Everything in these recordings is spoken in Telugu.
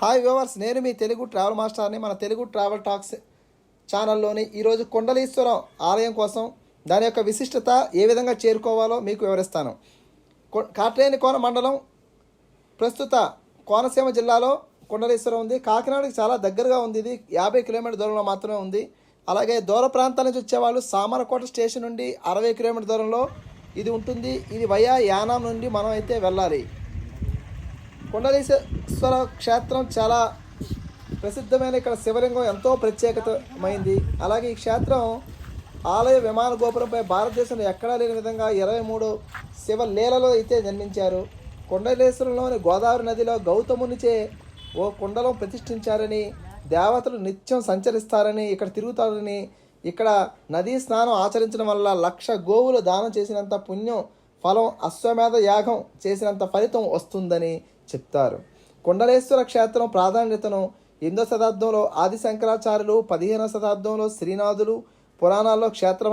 హాయ్ వ్యూవర్స్ నేను మీ తెలుగు ట్రావెల్ మాస్టర్ని మన తెలుగు ట్రావెల్ టాక్స్ ఛానల్లోని ఈరోజు కొండలీశ్వరం ఆలయం కోసం దాని యొక్క విశిష్టత ఏ విధంగా చేరుకోవాలో మీకు వివరిస్తాను. కాట్రేని కోన మండలం ప్రస్తుత కోనసీమ జిల్లాలో కొండలేశ్వరం ఉంది. కాకినాడకి చాలా దగ్గరగా ఉంది. ఇది యాభై కిలోమీటర్ దూరంలో మాత్రమే ఉంది. అలాగే దూర ప్రాంతాల నుంచి వచ్చేవాళ్ళు సామరకోట స్టేషన్ నుండి అరవై కిలోమీటర్ దూరంలో ఇది ఉంటుంది. ఇది వయా యానాం నుండి మనం అయితే వెళ్ళాలి. కొండలీశ్వర క్షేత్రం చాలా ప్రసిద్ధమైన ఇక్కడ శివలింగం ఎంతో ప్రత్యేకతమైంది. అలాగే ఈ క్షేత్రం ఆలయ విమాన గోపురంపై భారతదేశంలో ఎక్కడా లేని విధంగా ఇరవై మూడు శివలీలలో అయితే జన్మించారు. కొండలేశ్వరంలోని గోదావరి నదిలో గౌతమునిచే ఓ కుండలం ప్రతిష్ఠించారని దేవతలు నిత్యం సంచరిస్తారని ఇక్కడ తిరుగుతారని ఇక్కడ నదీ స్నానం ఆచరించడం వల్ల లక్ష గోవులు దానం చేసినంత పుణ్యం ఫలం అశ్వమేధ యాగం చేసినంత ఫలితం వస్తుందని చెప్తారు. కొండలేశ్వర క్షేత్రం ప్రాధాన్యతను ఎనిమిదో శతాబ్దంలో ఆది శంకరాచార్యులు పదిహేనవ శతాబ్దంలో శ్రీనాథులు పురాణాల్లో క్షేత్ర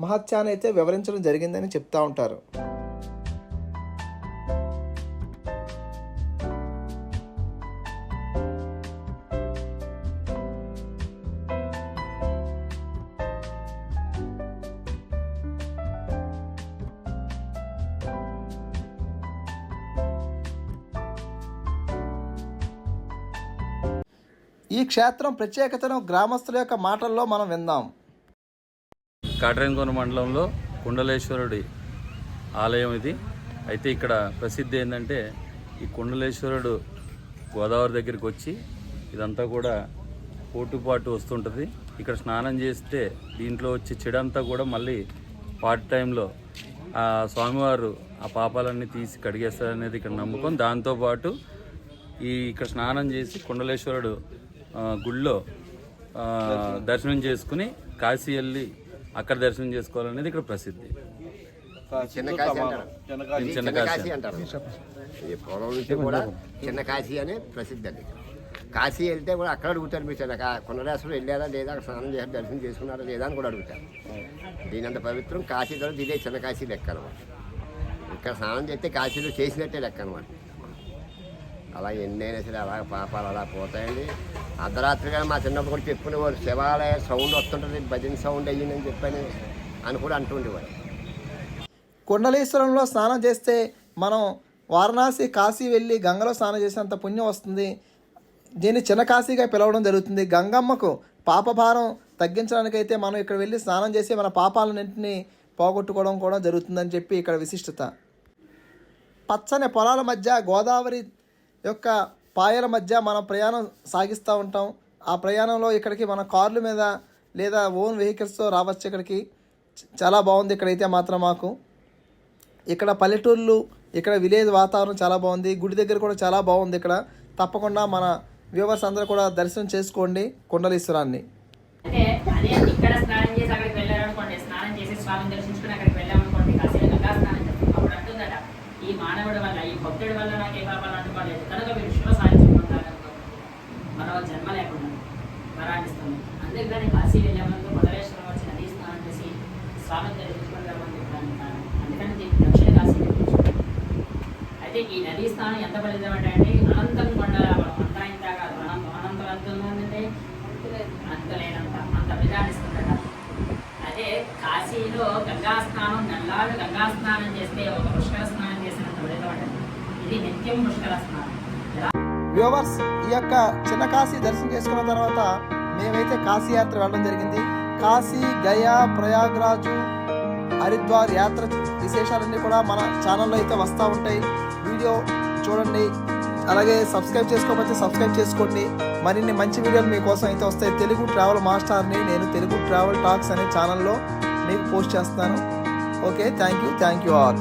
మహత్యాన్ని అయితే వివరించడం జరిగిందని చెప్తూ ఉంటారు. ఈ క్షేత్రం ప్రత్యేకతను గ్రామస్తుల యొక్క మాటల్లో మనం విందాం. కాట్రేనికోన మండలంలో కుండలేశ్వరుడి ఆలయం ఇది. అయితే ఇక్కడ ప్రసిద్ధి ఏంటంటే ఈ కుండలేశ్వరుడు గోదావరి దగ్గరికి వచ్చి ఇదంతా కూడా పోటుపాటు వస్తుంటుంది. ఇక్కడ స్నానం చేస్తే దీంట్లో వచ్చే చెడంతా కూడా మళ్ళీ పార్ట్ టైంలో ఆ స్వామివారు ఆ పాపాలన్నీ తీసి కడిగేస్తారనేది ఇక్కడ నమ్మకం. దాంతోపాటు ఈ ఇక్కడ స్నానం చేసి కుండలేశ్వరుడు గుళ్ళో దర్శనం. చేసుకుని కాశీ వెళ్ళి అక్కడ దర్శనం చేసుకోవాలనేది ఇక్కడ ప్రసిద్ధి. చిన్న కాశీ అంటారు. పూర్వం నుంచి కూడా చిన్న కాశీ అని ప్రసిద్ధి అది. కాశీ వెళ్తే కూడా అక్కడ అడుగుతారు మీరు చిన్న కా- కొండరాశ్వరం వెళ్ళారా లేదా? అక్కడ స్నానం చేసి దర్శనం చేసుకున్నారా లేదా అని కూడా అడుగుతారు. దీని అంత పవిత్రం కాశీ తర్వాత ఇదే చిన్న కాశీ లెక్క అనమాట ఇక్కడ స్నానం చేస్తే కాశీలో చేసినట్టే లెక్క అనమాట అలా ఎన్నైనా సరే అలా పాపాలు అలా పోతాయండి. అర్ధరాత్రిగా మా చిన్నప్పుడు కూడా చెప్పుకునేవారు శివాలయ సౌండ్ వస్తుంటుంది భజన సౌండ్ అయ్యిందని చెప్పని అని కూడా అంటుండేవారు కుండలీశ్వరంలో స్నానం చేస్తే మనం వారణాసి కాశీ వెళ్ళి గంగలో స్నానం చేసినంత పుణ్యం వస్తుంది. దీన్ని చిన్న కాశీగా పిలవడం జరుగుతుంది. గంగమ్మకు పాపభారం తగ్గించడానికైతే మనం ఇక్కడ వెళ్ళి స్నానం చేసి మన పాపాలన్నింటినీ పోగొట్టుకోవడం కూడా జరుగుతుందని చెప్పి ఇక్కడ విశిష్టత. పచ్చని పొలాల మధ్య గోదావరి యొక్క పాయల మధ్య మనం ప్రయాణం సాగిస్తూ ఉంటాం. ఆ ప్రయాణంలో ఇక్కడికి మన కార్ల మీద లేదా ఓన్ వెహికల్స్తో రావచ్చు ఇక్కడికి. చాలా బాగుంది ఇక్కడైతే మాత్రం మాకు. ఇక్కడ పల్లెటూళ్ళు ఇక్కడ విలేజ్ వాతావరణం చాలా బాగుంది. గుడి దగ్గర కూడా చాలా బాగుంది ఇక్కడ. తప్పకుండా మన వ్యూవర్స్ అందరూ కూడా దర్శనం చేసుకోండి కుండలీశ్వరాన్ని. అంటే అదే ఇక్కడ స్నానం చేసి అక్కడికి వెళ్ళారనుకోండి స్నానం చేసి స్వామిని దర్శించుకుని అక్కడికి వెళ్ళాము కాశీలో గంగా స్నానం చేస్తాం అప్పుడు అంటుందట ఈ మానవుడి వల్ల ఈ భక్తుడి వల్ల నాకు ఏ పాపాలు అంటుకోలేదు కనుక మీరు శివ సాధించుకుంటారు మరో జన్మ లేకుండా మరణిస్తుంది అందుకని కాశీ వెళ్ళామనుకో మొదలేశ్వరం వచ్చి నదీ స్నానం చేసి స్వామి దర్శించుకుంటామని చెప్పడానికి అందుకని దక్షిణ కాశీ అయితే ఈ నదీ స్నానం ఎంత ఫలితం అంటే అండి అనంతం కొండల అంతా ఇంత కాదు అనంతం అనంతం ఎంత ఉందంటే అంతలేనంత అంత ప్రజానిస్తుందట. అదే కాశీలో గంగా స్నానం నల్లాడు గంగా స్నానం చేస్తే ఒక పుష్కర స్నానం చేసినంత ఫలితం ఉంటుంది ఇది నిత్యం పుష్కర స్నానం ఇలా వ్యూవర్స్ ఈ యొక్క చిన్న కాశీ దర్శనం చేసుకున్న తర్వాత మేమైతే కాశీ యాత్ర వెళ్ళడం జరిగింది. కాశీ గయా ప్రయాగ్రాజు హరిద్వార్ యాత్ర విశేషాలన్నీ కూడా మన ఛానల్లో అయితే వస్తూ ఉంటాయి. వీడియో చూడండి. అలాగే సబ్స్క్రైబ్ చేసుకోకపోతే సబ్స్క్రైబ్ చేసుకోండి. మరిన్ని మంచి వీడియోలు మీకోసం అయితే వస్తాయి. తెలుగు ట్రావెల్ మాస్టర్ని నేను తెలుగు ట్రావెల్ టాక్స్ అనే ఛానల్లో మీకు పోస్ట్ చేస్తాను okay thank you thank you all